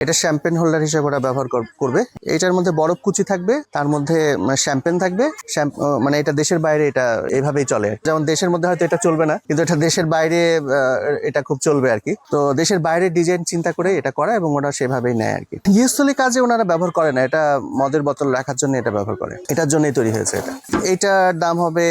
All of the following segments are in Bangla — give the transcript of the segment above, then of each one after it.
এটা শ্যাম্পেন হোল্ডার হিসেবে ওরা ব্যবহার কর- করবে। এটার মধ্যে বরফ কুচি থাকবে, তার মধ্যে শ্যাম্পেন থাকবে। মানে এটা দেশের বাইরে এটা এভাবেই চলে। যেমন দেশের মধ্যে হয়তো এটা চলবে না, কিন্তু এটা দেশের বাইরে এটা খুব চলবে আর কি তো দেশের বাইরে ডিজাইন চিন্তা করে এটা করা এবং ওরা সেভাবেই নেয় আর কি গৃহস্থলী কাজে ওনারা ব্যবহার করে না, এটা মদের বোতল রাখার জন্য এটা ব্যবহার করে। এটার জন্যই তৈরি হয়েছে এটা। এটার দাম হবে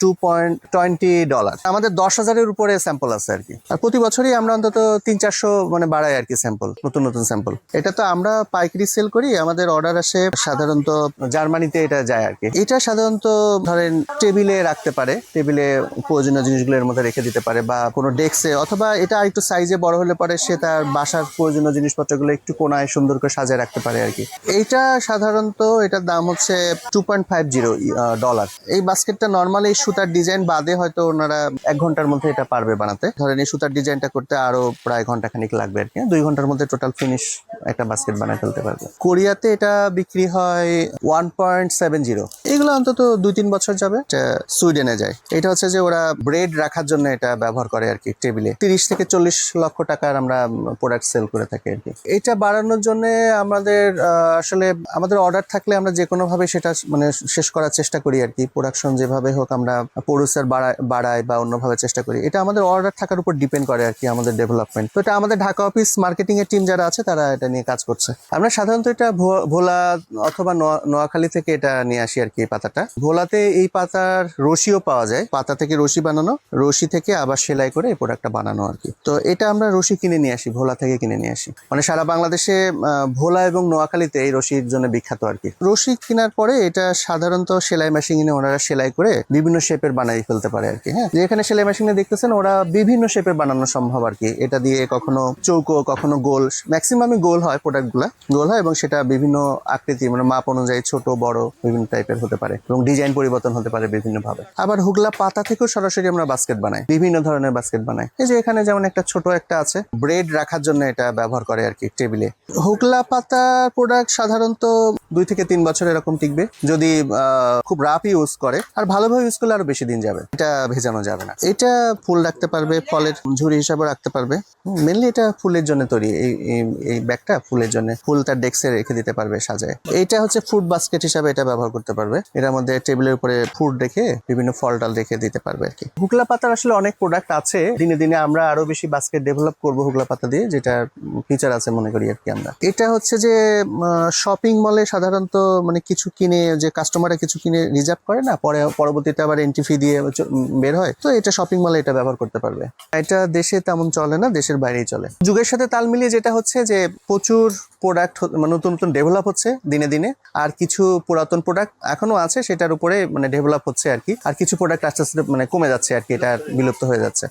টু পয়েন্ট টোয়েন্টি ডলার আমাদের দশ হাজারের উপরে স্যাম্পল আছে আর কি আর প্রতি বছরই আমরা অন্তত তিন চারশো মানে বাড়াই আর কি স্যাম্পল নতুন নতুন স্যাম্পল এটা তো আমরা পাইকারি সেল করি, আমাদের অর্ডার আসে সাধারণত জার্মানিতে এটা যায় আর কি। এটা সাধারণত ধরেন টেবিলে রাখতে পারে টেবিলে প্রয়োজনীয় জিনিসগুলো এর মধ্যে রেখে দিতে পারে বা কোনো ডেস্কে অথবা এটা একটু সাইজে বড় হলে পরে সে তার বাসার প্রয়োজনীয় জিনিসপত্রগুলো একটু কোনায় সুন্দর করে সাজিয়ে রাখতে পারে আর কি। এইটা সাধারণত এটার দাম হচ্ছে two point five zero dollar এই বাস্কেটটা নর্মালি সুতার ডিজাইন বাদে হয়তো ওনারা এক ঘণ্টার মধ্যে এটা পারবে বানাতে। ধরেন এই সুতার ডিজাইনটা করতে আরও প্রায় ঘণ্টা খানিক লাগবে আর কি দুই ঘণ্টার মধ্যে টোটাল ফিনিশ একটা বাস্কেট বানায় ফেলতে পারবে। কোরিয়াতে এটা বিক্রি হয় ওয়ান পয়েন্ট সেভেন জিরো এগুলো অন্তত দুই তিন বছর যাবে সুইডেনে যায়। এটা হচ্ছে যে ওরা ব্রেড রাখার জন্য এটা ব্যবহার করে আর কি টেবিলে তিরিশ থেকে চল্লিশ লক্ষ টাকার আমরা প্রোডাক্ট সেল করে থাকি আর কি। এটা বাড়ানোর জন্য আমাদের আসলে আমাদের অর্ডার থাকলে আমরা যে কোনো ভাবে সেটা মানে শেষ করার চেষ্টা করি আর কি। প্রোডাকশন যেভাবে হোক আমরা প্রডিউসার বাড়াই বাড়াই বা অন্যভাবে চেষ্টা করি। এটা আমাদের অর্ডার থাকার উপর ডিপেন্ড করে আর কি আমাদের ডেভেলপমেন্ট তো এটা আমাদের ঢাকা অফিস মার্কেটিং এর টিম যারা আছে, তারা এটা নিয়ে কাজ করছে। আমরা সাধারণত এটা ভোলা অথবা নোয়া- নোয়াখালী থেকে এটা নিয়ে আসি আর কি এই পাতাটা। ভোলাতে এই পাতার রশিও পাওয়া যায়। পাতা থেকে রশি বানানো, রশি থেকে আবার সেলাই করে এই প্রোডাক্টটা বানানো আর কি। তো এটা আমরা রশি কিনে নিয়ে আসি, ভোলা থেকে কিনে নিয়ে আসি। মানে সারা বাংলাদেশে ভোলা এবং নোয়াখালীতে এই রশির জন্য বিখ্যাত আর কি। রশি কেনার পরে এটা সাধারণত সেলাই মেশিনে ওনারা সেলাই করে বিভিন্ন শেপের বানিয়ে ফেলতে পারে আর কি হ্যাঁ? যেখানে সেলাই মেশিনে দেখতেছেন ওরা বিভিন্ন শেপের বানানো সম্ভব আর কি। এটা দিয়ে কখনো চৌকো, কখনো গোল ম্যাক্সিমামই গোল হয় প্রোডাক্টগুলো গোল হয় এবং সেটা বিভিন্ন আকৃতি মানে মাপ অনুযায়ী ছোট, বড় বিভিন্ন টাইপের হতে পারে এবং ডিজাইন পরিবর্তন হতে পারে বিভিন্ন ভাবে আবার হুগলা পাতা থেকেও সরাসরি আমরা বাস্কেট বানাই, বিভিন্ন ধরনের বাস্কেট বানাই। এই যে এখানে যেমন একটা ছোট একটা আছে ব্রেড রাখার জন্য এটা ব্যবহার করে আর কি টেবিলে হুগলা পাতা প্রোডাক্ট সাধারণত দুই থেকে তিন বছর এরকম টিকবে, যদি খুব রাফ ইউজ করে, আর ভালোভাবে ইউজ করলে আরও বেশি দিন যাবে। এটা ভেজানো যাবে না। এটা ফুল রাখতে পারবে, ফলের ঝুড়ি হিসাবে রাখতে পারবে। মেনলি এটা ফুলের জন্য তৈরি, এই, এই- ব্যাগটা ফুলের জন্য। ফুল তার ডেস্কে রেখে দিতে পারবে সাজায়। এইটা হচ্ছে ফুড বাস্কেট হিসাবে এটা ব্যবহার করতে পারবে। এটার মধ্যে টেবিলের উপরে ফুড রেখে বিভিন্ন ফল ডাল রেখে দিতে পারবে আর কি। হুগলা পাতার আসলে অনেক প্রোডাক্ট আছে। দিনে দিনে আমরা আরও বেশি বাস্কেট ডেভেলপ করব হুগলা পাতা দিয়ে, যেটা ফিচার আছে মনে করি আর কি আমরা। এটা হচ্ছে যে শপিং মলে সাধারণত মানে কিছু কিনে যে কাস্টমাররা কিছু কিনে রিজার্ভ করে না, পরে পরবর্তীতে আবার এন্ট্রি ফি দিয়ে বের হয়, তো এটা শপিং মলে এটা ব্যবহার করতে পারবে। এটা দেশে তেমন চলে না, দেশের বাইরেই চলে। যুগের সাথে তাল মিলিয়ে যেটা হচ্ছে যে প্রচুর প্রোডাক্ট মানে নতুন নতুন ডেভেলপ হচ্ছে দিনে দিনে। আর কিছু পুরাতন প্রোডাক্ট এখনও আছে, সেটার উপরে মানে ডেভেলপ হচ্ছে আর কি। আর কিছু প্রোডাক্ট আস্তে আস্তে মানে কমে যাচ্ছে আর কি, এটা বিলুপ্ত হয়ে যাচ্ছে।